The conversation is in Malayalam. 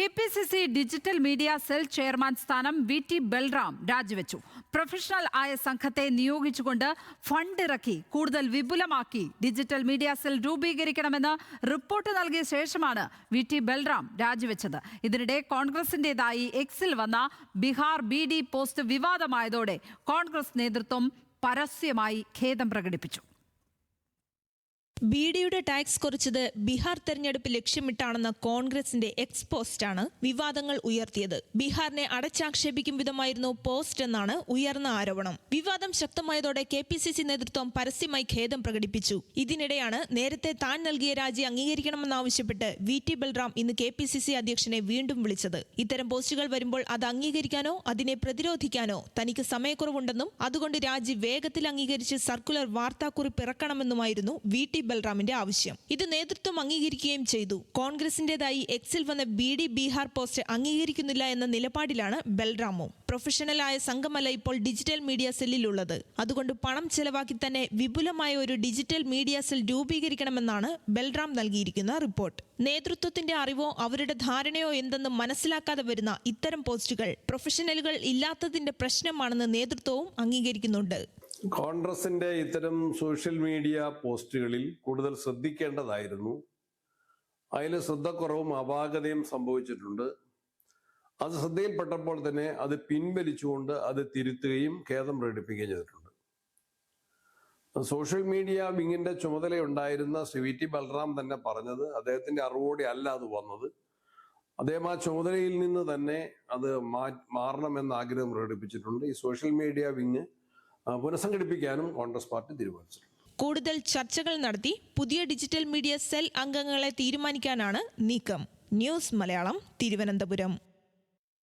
K P C C digital media cell chairman സ്ഥാനം വി ടി ബൽറാം രാജിവെച്ചു. പ്രൊഫഷണൽ ആയ സംഘത്തെ നിയോഗിച്ചുകൊണ്ട് ഫണ്ട് ഇറക്കി കൂടുതൽ വിപുലമാക്കി ഡിജിറ്റൽ മീഡിയ സെൽ രൂപീകരിക്കണമെന്ന് റിപ്പോർട്ട് നൽകിയ ശേഷമാണ് വി ടി ബൽറാം രാജിവെച്ചത്. ഇതിനിടെ കോൺഗ്രസിന്റേതായി എക്സിൽ വന്ന ബീഹാർ ബി ഡി പോസ്റ്റ് വിവാദമായതോടെ കോൺഗ്രസ് നേതൃത്വം പരസ്യമായി ഖേദം പ്രകടിപ്പിച്ചു. ബി ഡിയുടെ ടാക്സ് കുറച്ചത് ബീഹാർ തെരഞ്ഞെടുപ്പ് ലക്ഷ്യമിട്ടാണെന്ന കോൺഗ്രസിന്റെ എക്സ് പോസ്റ്റാണ് വിവാദങ്ങൾ ഉയർത്തിയത്. ബീഹാറിനെ അടച്ചാക്ഷേപിക്കും വിധമായിരുന്നു പോസ്റ്റ് എന്നാണ് ഉയർന്ന ആരോപണം. വിവാദം ശക്തമായതോടെ കെ പി സി സി നേതൃത്വം പരസ്യമായി ഖേദം പ്രകടിപ്പിച്ചു. ഇതിനിടെയാണ് നേരത്തെ താൻ നൽകിയ രാജി അംഗീകരിക്കണമെന്നാവശ്യപ്പെട്ട് വി ടി ബൽറാം ഇന്ന് കെ പി സി സി അധ്യക്ഷനെ വീണ്ടും വിളിച്ചത്. ഇത്തരം പോസ്റ്റുകൾ വരുമ്പോൾ അത് അംഗീകരിക്കാനോ അതിനെ പ്രതിരോധിക്കാനോ തനിക്ക് സമയക്കുറവുണ്ടെന്നും അതുകൊണ്ട് രാജി വേഗത്തിൽ അംഗീകരിച്ച് സർക്കുലർ വാർത്താക്കുറിപ്പ് ഇറക്കണമെന്നുമായിരുന്നു വി ടി ബൽറാമിന്റെ ആവശ്യം. ഇത് നേതൃത്വം അംഗീകരിക്കുകയും ചെയ്തു. കോൺഗ്രസിന്റേതായി എക്സിൽ വന്ന ബി ഡി ബീഹാർ പോസ്റ്റ് അംഗീകരിക്കുന്നില്ല എന്ന നിലപാടിലാണ് ബൽറാമും. പ്രൊഫഷണലായ സംഘമല്ല ഇപ്പോൾ ഡിജിറ്റൽ മീഡിയ സെല്ലിലുള്ളത്. അതുകൊണ്ട് പണം ചെലവാക്കി തന്നെ വിപുലമായ ഒരു ഡിജിറ്റൽ മീഡിയ സെൽ രൂപീകരിക്കണമെന്നാണ് ബൽറാം നൽകിയിരിക്കുന്ന റിപ്പോർട്ട്. നേതൃത്വത്തിന്റെ അറിവോ അവരുടെ ധാരണയോ എന്തെന്ന് മനസ്സിലാക്കാതെ വരുന്ന ഇത്തരം പോസ്റ്റുകൾ പ്രൊഫഷണലുകൾ ഇല്ലാത്തതിന്റെ പ്രശ്നമാണെന്ന് നേതൃത്വവും അംഗീകരിക്കുന്നുണ്ട്. കോൺഗ്രസിന്റെ ഇത്തരം സോഷ്യൽ മീഡിയ പോസ്റ്റുകളിൽ കൂടുതൽ ശ്രദ്ധിക്കേണ്ടതായിരുന്നു. അതിൽ ശ്രദ്ധക്കുറവും അപാകതയും സംഭവിച്ചിട്ടുണ്ട്. അത് ശ്രദ്ധയിൽപ്പെട്ടപ്പോൾ തന്നെ അത് പിൻവലിച്ചുകൊണ്ട് അത് തിരുത്തുകയും ഖേദം പ്രകടിപ്പിക്കുകയും ചെയ്തിട്ടുണ്ട്. സോഷ്യൽ മീഡിയ വിങ്ങിന്റെ ചുമതലയുണ്ടായിരുന്ന ശ്രീ വി ടി ബലറാം തന്നെ പറഞ്ഞത് അദ്ദേഹത്തിന്റെ അറിവോടെ അല്ല അത് വന്നത്. അദ്ദേഹം ആ ചുമതലയിൽ നിന്ന് തന്നെ അത് മാറണമെന്ന് ആഗ്രഹം പ്രകടിപ്പിച്ചിട്ടുണ്ട്. ഈ സോഷ്യൽ മീഡിയ വിങ് പുനഃസംഘടിപ്പിക്കാനും കോൺഗ്രസ് പാർട്ടി തീരുമാനിച്ചിട്ടുണ്ട് കൂടുതൽ ചർച്ചകൾ നടത്തി പുതിയ ഡിജിറ്റൽ മീഡിയ സെൽ അംഗങ്ങളെ തീരുമാനിക്കാനാണ് നീക്കം. ന്യൂസ് മലയാളം തിരുവനന്തപുരം.